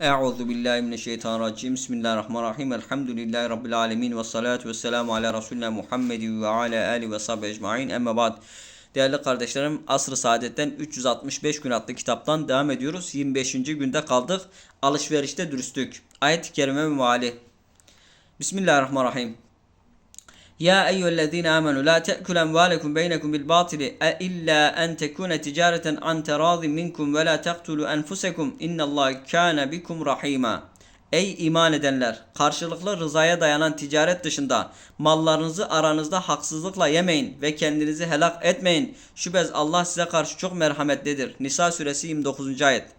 Euzu billahi mineşşeytanirracim. Bismillahirrahmanirrahim. Elhamdülillahi rabbil alamin ve salatu vesselamu ala resulina Muhammedin ve ala ali ve sahbihi ecmaîn. Amma ba'd. Değerli kardeşlerim, Asr-ı Saadet'ten 365 gün adlı kitaptan devam ediyoruz. 25. günde kaldık. Alışverişte dürüstlük. Ayet-i kerime meali. Bismillahirrahmanirrahim. يا أيها الذين آمنوا لا تأكلوا أموالكم بينكم بالباطل إلا أن تكون تجارة عن تراض منكم ولا تقتلوا أنفسكم إن الله كان بكم رحيما Ey iman edenler! Karşılıklı rızaya dayanan ticaret dışında mallarınızı aranızda haksızlıkla yemeyin ve kendinizi helak etmeyin. Şüphesiz Allah size karşı çok merhametlidir. Nisa suresi 29. ayet.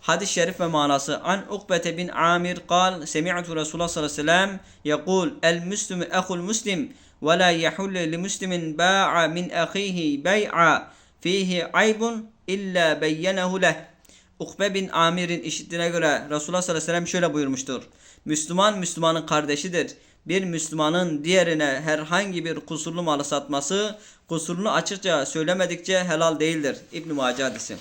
Hadis-i şerif ve manası An Ukbete bin Amir kal Semi'tu Resulullah sallallahu aleyhi ve sellem yekul El müslümü ehul muslim ve la yehullu li muslimin ba'a min ahihi bey'a illa beyyenehu leh Ukbe bin Amir'in işittiğine göre Resulullah sallallahu aleyhi ve sellem şöyle buyurmuştur. Müslüman Müslümanın kardeşidir. Bir Müslümanın diğerine herhangi bir kusurlu malı satması kusurunu açıkça söylemedikçe helal değildir. İbn-i Mace hadisi.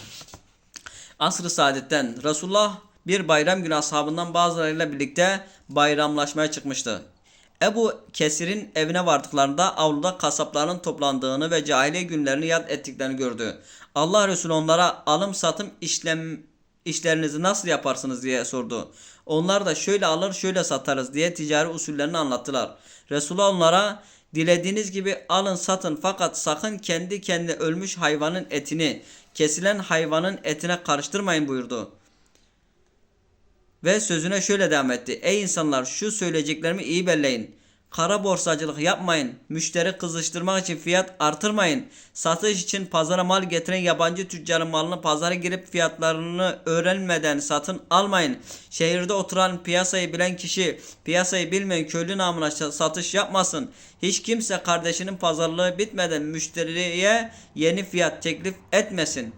Asr-ı Saadet'ten Resulullah bir bayram günü ashabından bazılarıyla birlikte bayramlaşmaya çıkmıştı. Ebu Kesir'in evine vardıklarında avluda kasapların toplandığını ve cahiliye günlerini yad ettiklerini gördü. Allah Resulü onlara alım satım işlem işlerinizi nasıl yaparsınız diye sordu. Onlar da şöyle alır şöyle satarız diye ticari usullerini anlattılar. Resulullah onlara dilediğiniz gibi alın satın fakat sakın kendi kendine ölmüş hayvanın etini kesilen hayvanın etine karıştırmayın buyurdu. Ve sözüne şöyle devam etti. Ey insanlar şu söyleyeceklerimi iyi belleyin. Kara borsacılık yapmayın. Müşteri kızıştırmak için fiyat artırmayın. Satış için pazara mal getiren yabancı tüccarın malını pazara girip fiyatlarını öğrenmeden satın almayın. Şehirde oturan piyasayı bilen kişi piyasayı bilmeyen köylü namına satış yapmasın. Hiç kimse kardeşinin pazarlığı bitmeden müşteriye yeni fiyat teklif etmesin.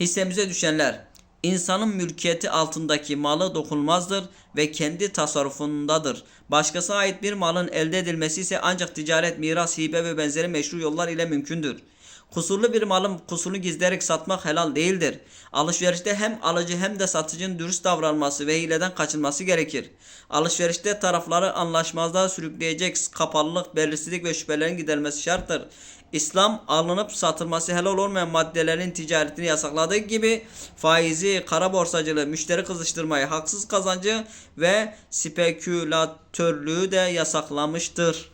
Hissemize düşenler İnsanın mülkiyeti altındaki malı dokunulmazdır ve kendi tasarrufundadır. Başkasına ait bir malın elde edilmesi ise ancak ticaret, miras, hibe ve benzeri meşru yollar ile mümkündür. Kusurlu bir malın kusurunu gizleyerek satmak helal değildir. Alışverişte hem alıcı hem de satıcının dürüst davranması ve hileden kaçınması gerekir. Alışverişte tarafları anlaşmazlığa sürükleyecek kapalılık, belirsizlik ve şüphelerin giderilmesi şarttır. İslam alınıp satılması helal olmayan maddelerin ticaretini yasakladığı gibi faizi, kara borsacılığı, müşteri kızıştırmayı, haksız kazancı ve spekülatörlüğü de yasaklamıştır.